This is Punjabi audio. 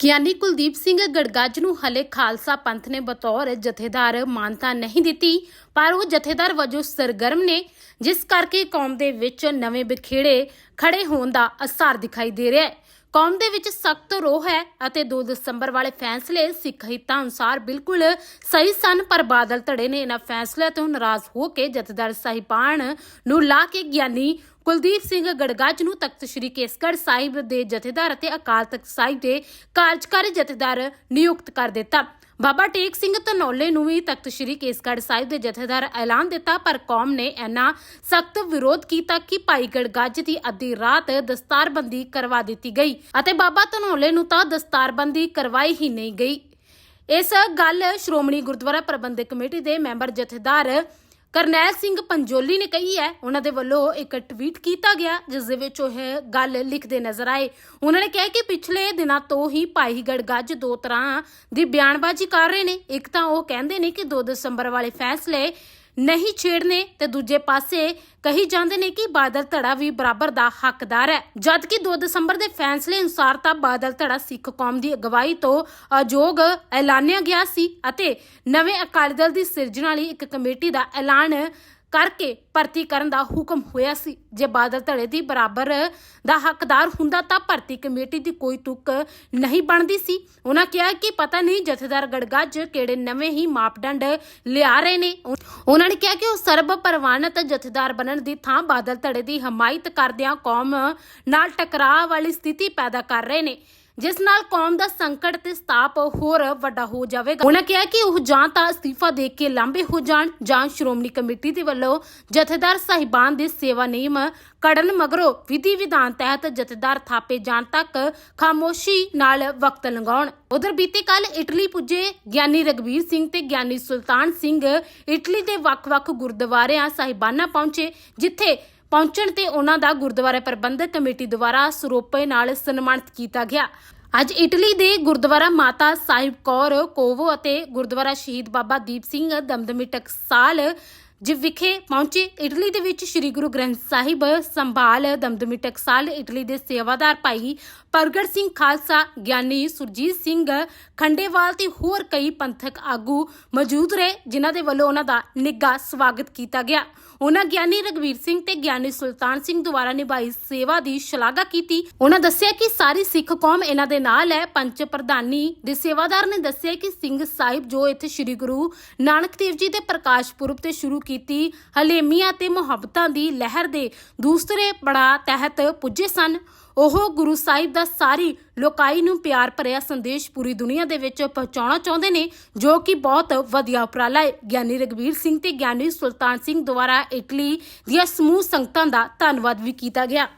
ਗਿਆਨੀ ਕੁਲਦੀਪ ਸਿੰਘ ਗੜਗੱਜ ਨੂੰ ਹਲੇ ਖਾਲਸਾ ਪੰਥ ਨੇ ਬਤੌਰ ਜਥੇਦਾਰ ਮਾਨਤਾ ਨਹੀਂ ਦਿੱਤੀ, ਪਰ ਉਹ ਜਥੇਦਾਰ ਵਜੋਂ ਸਰਗਰਮ ਨੇ, ਜਿਸ ਕਰਕੇ ਕੌਮ ਦੇ ਵਿੱਚ ਨਵੇਂ ਬਖੇੜੇ ਖੜੇ ਹੋਣ ਦਾ ਅਸਰ ਦਿਖਾਈ ਦੇ ਰਿਹਾ ਹੈ। ਕੌਮ ਦੇ ਵਿੱਚ ਸਖਤ ਰੋਹ ਹੈ ਅਤੇ 2 ਦਸੰਬਰ ਵਾਲੇ ਫੈਸਲੇ ਸਿੱਖ ਹਿੱਤਾਂ ਅਨੁਸਾਰ ਬਿਲਕੁਲ ਸਹੀ ਸਨ, ਪਰ ਬਾਦਲ ਧੜੇ ਨੇ ਇਹਨਾਂ ਫੈਸਲਿਆਂ ਤੋਂ ਨਾਰਾਜ਼ ਹੋ ਕੇ ਜਥੇਦਾਰ ਸਾਹਿਬਾਨ ਨੂੰ ਲਾ ਕੇ ਗਿਆਨੀ ਕੁਲਦੀਪ ਸਿੰਘ ਗੜਗੱਜ ਨੂੰ ਤਖਤ ਸ੍ਰੀ ਕੇਸਗੜ ਸਾਹਿਬ ਦੇ ਜਥੇਦਾਰ ਅਤੇ ਅਕਾਲ ਤਖਤ ਸਾਹਿਬ ਦੇ ਕਾਰਜਕਾਰੀ ਜਥੇਦਾਰ ਨਿਯੁਕਤ ਕਰ ਦਿੱਤਾ। ਬਾਬਾ ਟੇਕ ਸਿੰਘ ਧਨੌਲੇ ਨੂੰ ਵੀ ਤਖਤ ਸ੍ਰੀ ਕੇਸਗੜ੍ਹ ਸਾਹਿਬ ਦੇ ਜਥੇਦਾਰ ਐਲਾਨ ਦਿੱਤਾ, ਪਰ ਕੌਮ ਨੇ ਇਹਨਾਂ ਸਖਤ ਵਿਰੋਧ ਕੀਤਾ ਕਿ ਭਾਈ ਗੜਗੱਜ ਦੀ ਅੱਧੀ ਰਾਤ ਦਸਤਾਰਬੰਦੀ ਕਰਵਾ ਦਿੱਤੀ ਗਈ ਅਤੇ ਬਾਬਾ ਧਨੌਲੇ ਨੂੰ ਤਾਂ ਦਸਤਾਰਬੰਦੀ ਕਰਵਾਈ ਹੀ ਨਹੀਂ ਗਈ। ਇਸ ਗੱਲ ਸ਼੍ਰੋਮਣੀ ਗੁਰਦੁਆਰਾ ਪ੍ਰਬੰਧਕ ਕਮੇਟੀ ਦੇ ਮੈਂਬਰ ਜਥੇਦਾਰ ਕਰਨੈਲ ਸਿੰਘ ਪੰਜੋਲੀ ਨੇ ਕਹੀ ਹੈ, ਉਹਨਾਂ ਦੇ ਵੱਲੋਂ ਇੱਕ ਟਵੀਟ ਕੀਤਾ ਗਿਆ, ਜਿਸ ਦੇ ਵਿੱਚ ਉਹ ਗੱਲ ਲਿਖਦੇ ਨਜ਼ਰ ਆਏ। ਉਹਨਾਂ ਨੇ ਕਿਹਾ ਕਿ ਪਿਛਲੇ ਦਿਨਾਂ ਤੋਂ ਹੀ ਭਾਈ ਗੜਗੱਜ ਦੋ ਤਰ੍ਹਾਂ ਦੀ ਬਿਆਨਬਾਜ਼ੀ ਕਰ ਰਹੇ ਨੇ। ਇੱਕ ਤਾਂ ਉਹ ਕਹਿੰਦੇ ਨੇ ਕਿ 2 ਦਸੰਬਰ ਵਾਲੇ ਫੈਸਲੇ ਨਹੀਂ ਛੇੜਨੇ ਤੇ ਦੂਜੇ ਪਾਸੇ ਕਹੀ ਜਾਂਦੇ ਨੇ ਕਿ ਬਾਦਲ ਧੜਾ ਵੀ ਬਰਾਬਰ ਦਾ ਹੱਕਦਾਰ ਹੈ। ਜਦ ਕਿ 2 ਦਸੰਬਰ ਦੇ ਫੈਸਲੇ ਅਨੁਸਾਰ ਤਾਂ ਬਾਦਲ ਧੜਾ ਸਿੱਖ ਕੌਮ ਦੀ ਅਗਵਾਈ ਤੋਂ ਅਯੋਗ ਐਲਾਨਿਆ ਗਿਆ ਸੀ ਅਤੇ ਨਵੇਂ ਅਕਾਲੀ ਦਲ ਦੀ ਸਿਰਜਣਾ ਲਈ ਇੱਕ ਕਮੇਟੀ ਦਾ ਐਲਾਨ ਕਰਕੇ ਭਰਤੀ ਕਰਨ ਦਾ ਹੁਕਮ ਹੋਇਆ ਸੀ। ਜੇ ਬਾਦਲ ਧੜੇ ਦੀ ਬਰਾਬਰ ਦਾ ਹੱਕਦਾਰ ਹੁੰਦਾ ਤਾਂ ਭਰਤੀ ਕਮੇਟੀ ਦੀ ਕੋਈ ਤੁਕ ਨਹੀਂ ਬਣਦੀ ਸੀ। ਉਹਨਾਂ ਕਿਹਾ ਕਿ ਪਤਾ ਨਹੀਂ ਜਥੇਦਾਰ ਗੜਗੱਜ ਕਿਹੜੇ ਨਵੇਂ ਹੀ ਮਾਪਦੰਡ ਲਿਆ ਰਹੇ ਨੇ। ਉਹਨਾਂ ਨੇ ਕਿਹਾ ਕਿ ਉਹ ਸਰਬ ਪ੍ਰਵਾਨਿਤ ਜਥੇਦਾਰ ਬਣਨ ਦੀ ਥਾਂ ਬਾਦਲ ਧੜੇ ਦੀ ਹਮਾਇਤ ਕਰਦਿਆਂ ਕੌਮ ਨਾਲ ਟਕਰਾਅ ਵਾਲੀ ਸਥਿਤੀ ਪੈਦਾ ਕਰ ਰਹੇ ਨੇ। ਜਿਸ ਨਾਲ ਕੌਮ ਦਾ ਸੰਕਟ ਤੇ ਸਤਾਪ ਹੋਰ ਵੱਡਾ ਹੋ ਜਾਵੇਗਾ। ਉਹਨਾਂ ਕਿਹਾ ਕਿ ਉਹ ਜਾਂ ਤਾਂ ਅਸਤੀਫਾ ਦੇ ਕੇ ਲਾਂਬੇ ਹੋ ਜਾਣ ਜਾਂ ਸ਼੍ਰੋਮਣੀ ਕਮੇਟੀ ਦੇ ਵੱਲੋਂ ਜਥੇਦਾਰ ਸਾਹਿਬਾਨ ਦੇ ਸੇਵਾ ਨਿਯਮ ਕੜਨ ਮਗਰੋਂ ਵਿਧੀ ਵਿਧਾਨ ਤਹਿਤ ਜਥੇਦਾਰ ਥਾਪੇ ਜਾਣ ਤੱਕ ਖਾਮੋਸ਼ੀ ਨਾਲ ਵਕਤ ਲੰਘਾਉਣ। ਉਧਰ ਬੀਤੇ ਕੱਲ ਇਟਲੀ ਪੁੱਜੇ ਗਿਆਨੀ ਰਗਵੀਰ ਸਿੰਘ ਤੇ ਗਿਆਨੀ ਸੁਲਤਾਨ ਸਿੰਘ ਇਟਲੀ ਦੇ ਵੱਖ-ਵੱਖ ਗੁਰਦੁਆਰਿਆਂ ਸਾਹਿਬਾਨਾਂ ਪਹੁੰਚੇ, ਜਿੱਥੇ ਪਹੁੰਚਣ ਤੇ ਉਹਨਾਂ ਦਾ ਗੁਰਦੁਆਰਾ ਪ੍ਰਬੰਧਕ ਕਮੇਟੀ ਦੁਆਰਾ ਸਰੋਪੇ ਨਾਲ ਸਨਮਾਨਿਤ ਕੀਤਾ ਗਿਆ। ਅੱਜ ਇਟਲੀ ਦੇ ਗੁਰਦੁਆਰਾ ਮਾਤਾ ਸਾਹਿਬ ਕੌਰ ਕੋਵੋ ਅਤੇ ਗੁਰਦੁਆਰਾ ਸ਼ਹੀਦ ਬਾਬਾ ਦੀਪ ਸਿੰਘ ਦਮਦਮੀ ਟਕਸਾਲ ਜਿ ਵਿਖੇ ਪਹੁੰਚੇ ਇਟਲੀ ਦੇ ਵਿੱਚ ਸ੍ਰੀ ਗੁਰੂ ਗ੍ਰੰਥ ਸਾਹਿਬ ਸੰਭਾਲ ਦਮਦਮੀ ਟਕਸਾਲ ਇਟਲੀ ਦੇ ਸੇਵਾਦਾਰ ਭਾਈ ਪ੍ਰਗਟ ਸਿੰਘ ਖਾਲਸਾ, ਗਿਆਨੀ ਸੁਰਜੀਤ ਸਿੰਘ ਖੰਡੇਵਾਲ ਤੇ ਹੋਰ ਕਈ ਪੰਥਕ ਆਗੂ ਮੌਜੂਦ ਰਹੇ, ਜਿਨ੍ਹਾਂ ਦੇ ਵੱਲੋਂ ਉਹਨਾਂ ਦਾ ਨਿੱਘਾ ਸਵਾਗਤ ਕੀਤਾ ਗਿਆ। ਉਹਨਾਂ ਗਿਆਨੀ ਰਗਵੀਰ ਸਿੰਘ ਤੇ ਗਿਆਨੀ ਸੁਲਤਾਨ ਸਿੰਘ ਦੁਆਰਾ ਨਿਭਾਈ ਸੇਵਾ ਦੀ ਸ਼ਲਾਘਾ ਕੀਤੀ। ਉਹਨਾਂ ਦੱਸਿਆ ਕਿ ਸਾਰੀ ਸਿੱਖ ਕੌਮ ਇਹਨਾਂ ਦੇ ਨਾਲ ਹੈ। ਪੰਚ ਪ੍ਰਧਾਨੀ ਦੇ ਸੇਵਾਦਾਰ ਨੇ ਦੱਸਿਆ ਕਿ ਸਿੰਘ ਸਾਹਿਬ ਜੋ ਇੱਥੇ ਸ੍ਰੀ ਗੁਰੂ ਨਾਨਕ ਦੇਵ ਜੀ ਦੇ ਪ੍ਰਕਾਸ਼ ਪੁਰਬ ਤੇ ਸ਼ੁਰੂ ਕੀਤੀ। ਹਲੇਮੀਆਂ ਤੇ ਮੁਹੱਬਤਾਂ ਦੀ ਲਹਿਰ ਦੇ ਦੂਸਰੇ ਪੜਾਅ ਤਹਿਤ ਪੁੱਜੇ ਸਨ। ਉਹ ਗੁਰੂ ਸਾਹਿਬ ਦਾ ਸਾਰੀ ਲੋਕਾਈ ਨੂੰ ਪਿਆਰ ਭਰਿਆ ਸੰਦੇਸ਼ ਪੂਰੀ ਦੁਨੀਆ ਦੇ ਵਿੱਚ ਪਹੁੰਚਾਉਣਾ ਚਾਹੁੰਦੇ ਨੇ, ਜੋ ਕਿ ਬਹੁਤ ਵਧੀਆ ਉਪਰਾਲਾ ਹੈ। ਗਿਆਨੀ ਰਗਵੀਰ ਸਿੰਘ ਤੇ ਗਿਆਨੀ ਸੁਲਤਾਨ ਸਿੰਘ ਦੁਆਰਾ ਇਟਲੀ ਦੀਆਂ ਸਮੂਹ ਸੰਗਤਾਂ ਦਾ ਧੰਨਵਾਦ ਵੀ ਕੀਤਾ ਗਿਆ।